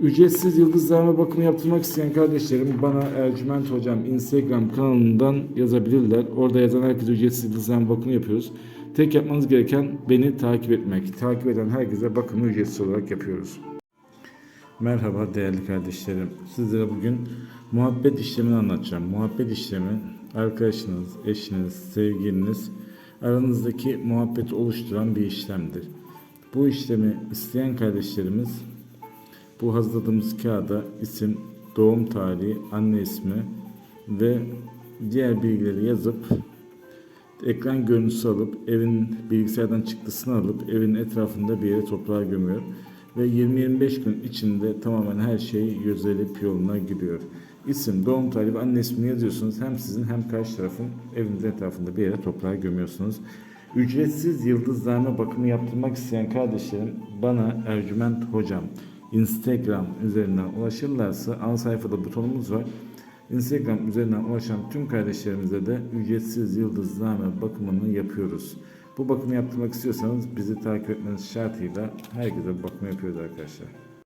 Ücretsiz yıldızlarma bakımı yaptırmak isteyen kardeşlerim bana Ercüment Hocam Instagram kanalından yazabilirler. Orada yazan herkese ücretsiz yıldızlarma bakımı yapıyoruz. Tek yapmanız gereken beni takip etmek. Takip eden herkese bakımı ücretsiz olarak yapıyoruz. Merhaba değerli kardeşlerim. Sizlere bugün muhabbet işlemini anlatacağım. Muhabbet işlemi arkadaşınız, eşiniz, sevgiliniz aranızdaki muhabbeti oluşturan bir işlemdir. Bu işlemi isteyen kardeşlerimiz bu hazırladığımız kağıda isim, doğum tarihi, anne ismi ve diğer bilgileri yazıp ekran görüntüsü alıp evin bilgisayardan çıktısını alıp evin etrafında bir yere toprağa gömüyor ve 20-25 gün içinde tamamen her şey gözelip yoluna giriyor. İsim, doğum tarihi ve anne ismini yazıyorsunuz. Hem sizin hem karşı tarafın evinizin etrafında bir yere toprağa gömüyorsunuz. Ücretsiz yıldızlarma bakımı yaptırmak isteyen kardeşlerim bana Ercüment Hocam Instagram üzerinden ulaşırlarsa ana sayfada butonumuz var. Instagram üzerinden ulaşan tüm kardeşlerimize de ücretsiz yıldızlarma bakımını yapıyoruz. Bu bakımı yaptırmak istiyorsanız bizi takip etmeniz şartıyla herkese bakımı yapıyoruz arkadaşlar.